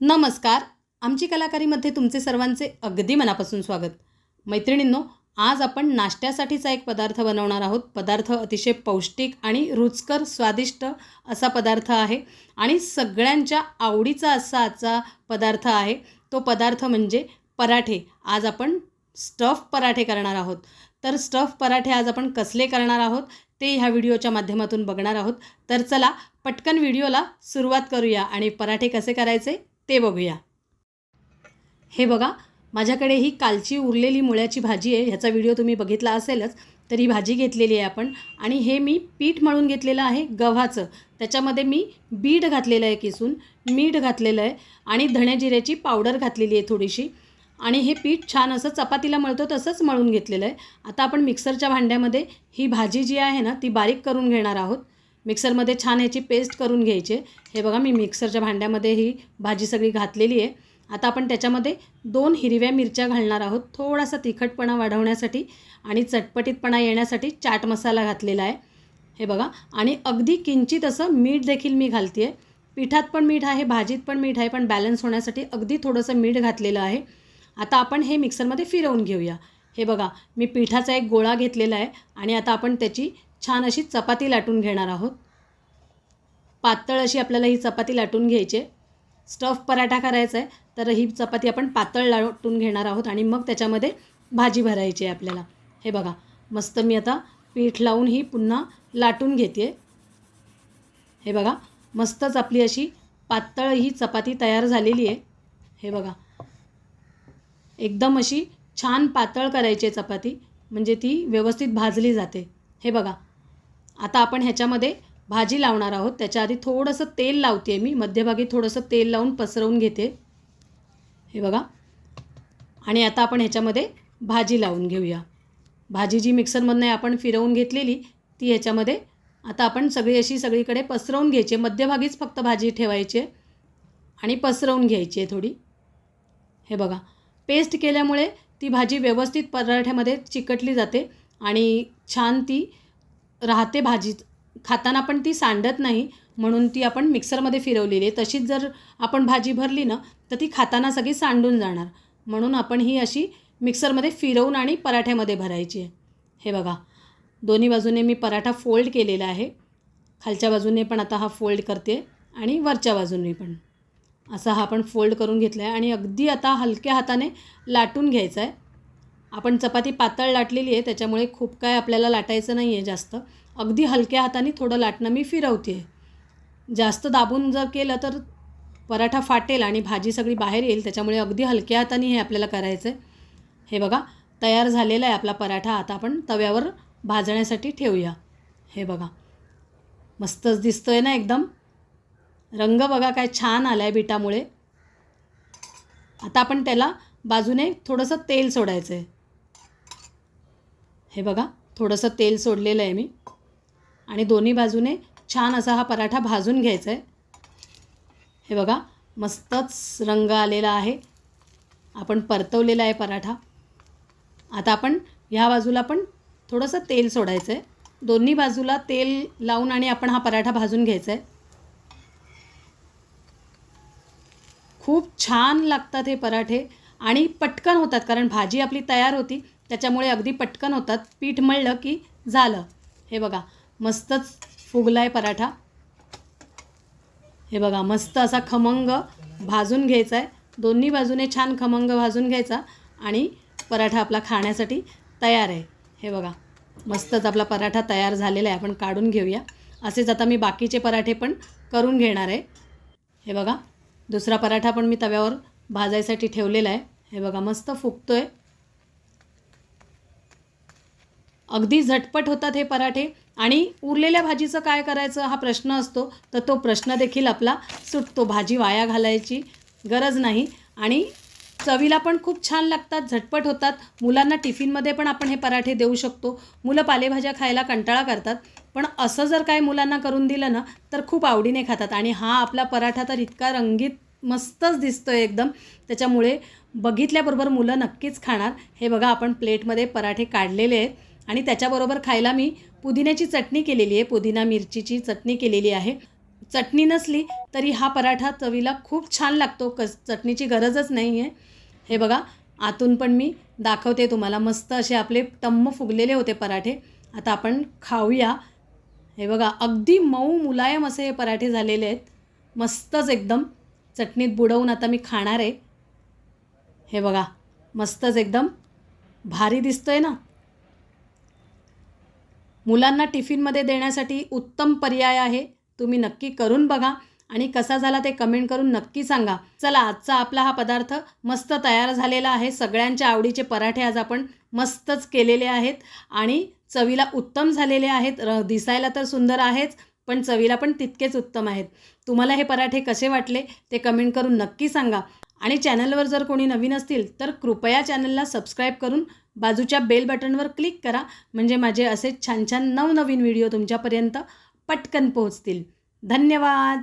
नमस्कार. आमची कलाकारीमध्ये तुमचे सर्वांचे अगदी मनापासून स्वागत. मैत्रिणींनो आज आपण नाश्त्यासाठीचा एक पदार्थ बनवणार आहोत. पदार्थ अतिशय पौष्टिक आणि रुचकर स्वादिष्ट असा पदार्थ आहे आणि सगळ्यांच्या आवडीचा असा आजचा पदार्थ आहे. तो पदार्थ म्हणजे पराठे. आज आपण स्टफ पराठे करणार आहोत. तर स्टफ पराठे आज आपण कसले करणार आहोत ते ह्या व्हिडिओच्या माध्यमातून बघणार आहोत. तर चला पटकन व्हिडिओला सुरुवात करूया आणि पराठे कसे करायचे? ते बघूया. हे बघा माझ्याकडे ही कालची उरलेली मुळ्याची भाजी आहे ह्याचा व्हिडिओ तुम्ही बघितला असेलच तर ही भाजी घेतलेली आहे आपण. आणि हे मी पीठ मळून घेतलेलं आहे गव्हाचं. त्याच्यामध्ये मी बीट घातलेलं आहे किसून मीठ घातलेलं आहे आणि धण्याजिऱ्याची पावडर घातलेली आहे थोडीशी. आणि हे पीठ छान असं चपातीला मळतो तसंच मळून घेतलेलं आहे. आता आपण मिक्सरच्या भांड्यामध्ये ही भाजी जी आहे ना ती बारीक करून घेणार आहोत. मिक्सरमध्ये छान याची पेस्ट करून घ्यायची. हे बघा मी मिक्सरच्या भांड्यामध्ये ही भाजी सगळी घातलेली आहे. आता आपण त्याच्यामध्ये दोन हिरव्या मिरच्या घालणार आहोत. थोडासा तिखटपणा वाढवण्यासाठी आणि चटपटीतपणा येण्यासाठी चाट मसाला घातलेला आहे. हे बघा आणि अगदी किंचित असं मीठ देखील मी घालते आहे पिठात पण मीठ आहे भाजीत पण मीठ आहे पण बॅलन्स होण्यासाठी अगदी थोडंसं मीठ घातलेलं आहे. आता आपण हे मिक्सरमध्ये फिरवून घेऊया. हे बघा मी पिठाचा एक गोळा घेतलेला आहे आणि आता आपण त्याची छान अशी चपाती लाटून घेणार आहोत. पातळ अशी आपल्याला ही चपाती लाटून घ्यायची आहे. स्टफ पराठा करायचा आहे तर ही चपाती आपण पातळ लाटून घेणार आहोत आणि मग त्याच्यामध्ये भाजी भरायची आहे आपल्याला. हे बघा मस्त मी आता पीठ लावून ही पुन्हा लाटून घेते हे बघा मस्तच आपली अशी पातळ ही चपाती तयार झालेली आहे. हे बघा एकदम अशी छान पातळ करायची आहे चपाती म्हणजे ती व्यवस्थित भाजली जाते. हे बघा आता आपण ह्याच्यामध्ये भाजी लावणार आहोत. त्याच्या आधी थोडंसं तेल लावते मी. मध्यभागी थोडंसं तेल लावून पसरवून घेते. हे बघा. आणि आता आपण ह्याच्यामध्ये भाजी लावून घेऊया. भाजी जी मिक्सरमधनं आपण फिरवून घेतलेली ती ह्याच्यामध्ये आता आपण सगळी अशी सगळीकडे पसरवून घ्यायची. मध्यभागीच फक्त भाजी ठेवायची आहे. आणि पसरवून घ्यायची आहे थोडी. हे बघा. पेस्ट केल्यामुळे ती भाजी व्यवस्थित पराठ्यामध्ये चिकटली जाते. आणि छान ती राहते भाजी. खाताना पण ती सांडत नाही म्हणून ती आपण मिक्सरमध्ये फिरवलेली आहे. तशीच जर आपण भाजी भरली ना तर ती खाताना सगळी सांडून जाणार. म्हणून आपण ही अशी मिक्सरमध्ये फिरवून आणि पराठ्यामध्ये भरायची आहे. हे बघा दोन्ही बाजूने मी पराठा फोल्ड केलेला आहे. खालच्या बाजूने पण आता हा फोल्ड करते आणि वरच्या बाजूने पण. असा हा आपण फोल्ड करून घेतला आहे आणि अगदी आता हलक्या हाताने लाटून घ्यायचा आहे. आपण चपाती पातळ लाटलेली आहे त्याच्यामुळे खूप काय आपल्याला लाटायचं नाही आहे जास्त. अगदी हलक्या हाताने थोडं लाटणं मी फिरवते आहे जास्त दाबून जर केलं तर पराठा फाटेल आणि भाजी सगळी बाहेर येईल त्याच्यामुळे अगदी हलक्या हाताने हे आपल्याला करायचं आहे हे बघा तयार झालेला आहे आपला पराठा. आता आपण तव्यावर भाजण्यासाठी ठेवूया. हे बघा मस्तच दिसतो आहे ना एकदम? रंग बघा काय छान आला आहे बिटामुळे. आता आपण त्याला बाजूने थोडंसं तेल सोडायचं आहे हे बघा थोडंसं तेल सोडलेलं आहे मी. आणि दोन्ही बाजूने छान असा हा पराठा भाजून घ्यायचा आहे हे बघा मस्तच रंग आलेला आहे. आपण परतवलेला आहे पराठा. आता आपण ह्या बाजूला पण थोडंसं तेल सोडायचं आहे दोन्ही बाजूला तेल लावून आणि आपण हा पराठा भाजून घ्यायचा आहे खूप छान लागतात हे पराठे आणि पटकन होतात कारण भाजी आपली तयार होती. त्याच्यामुळे अगदी पटकन होतात. पीठ मळलं की झालं. हे बघा मस्तच फुगला आहे पराठा. हे बघा मस्त असा खमंग भाजून घ्यायचा आहे दोन्ही बाजूने छान खमंग भाजून घ्यायचा आणि पराठा आपला खाण्यासाठी तयार आहे. हे बघा मस्तच आपला पराठा तयार झालेला आहे. आपण काढून घेऊया. असेच आता मी बाकीचे पराठे पण करून घेणार आहे. हे बघा दुसरा पराठा पण मी तव्यावर भाजायसाठी ठेवलेला आहे. हे बघा मस्त फुगतो आहे अगदी झटपट होतात हे पराठे. आणि उरलेल्या भाजीचं काय करायचं हा प्रश्न असतो. तर तो प्रश्न देखील आपला सुटतो. भाजी वाया घालायची गरज नाही. आणि चवीला पण खूप छान लागतात झटपट होतात. मुलांना टिफिनमध्ये पण आपण हे पराठे देऊ शकतो. मुलं पालेभाज्या खायला कंटाळा करतात. पण असं जर काय मुलांना करून दिलं ना तर खूप आवडीने खातात. आणि हा आपला पराठा तर इतका रंगीत मस्तच दिसतो आहे एकदम. त्याच्यामुळे बघितल्याबरोबर मुलं नक्कीच खाणार. हे बघा आपण प्लेटमध्ये पराठे काढलेले आहेत. आणि त्याच्याबरोबर खायला मी पुदिन्याची चटणी केलेली आहे. पुदिना मिरचीची चटणी केलेली आहे. चटणी नसली तरी हा पराठा चवीला खूप छान लागतो. कस चटणीची गरजच नाही आहे हे बघा आतून पण मी दाखवते तुम्हाला. मस्त असे आपले टम्म फुगलेले होते पराठे. आता आपण खाऊया. हे बघा अगदी मऊ मुलायम असे हे पराठे झालेले आहेत. मस्तच एकदम. चटणीत बुडवून आता मी खाणार आहे. हे बघा मस्तच एकदम. भारी दिसतोय ना? मुलांना टिफिनमध्ये देण्यासाठी उत्तम पर्याय आहे. तुम्ही नक्की करून बघा आणि कसा झाला ते कमेंट करून नक्की सांगा. चला आजचा आपला हा पदार्थ मस्त तयार झालेला आहे. सगळ्यांच्या आवडीचे पराठे आज आपण मस्तच केलेले आहेत आणि चवीला उत्तम झालेले आहेत. र दिसायला तर सुंदर आहेच पण चवीला पण तितकेच उत्तम आहेत. तुम्हाला हे पराठे कसे वाटले ते कमेंट करून नक्की सांगा. आणि चॅनलवर जर कोणी नवीन असतील तर कृपया चॅनलला सबस्क्राईब करून बाजूच्या बेल बटनवर क्लिक करा. म्हणजे माझे असे छान छान नवनवीन व्हिडिओ तुमच्यापर्यंत पटकन पोहोचतील. धन्यवाद!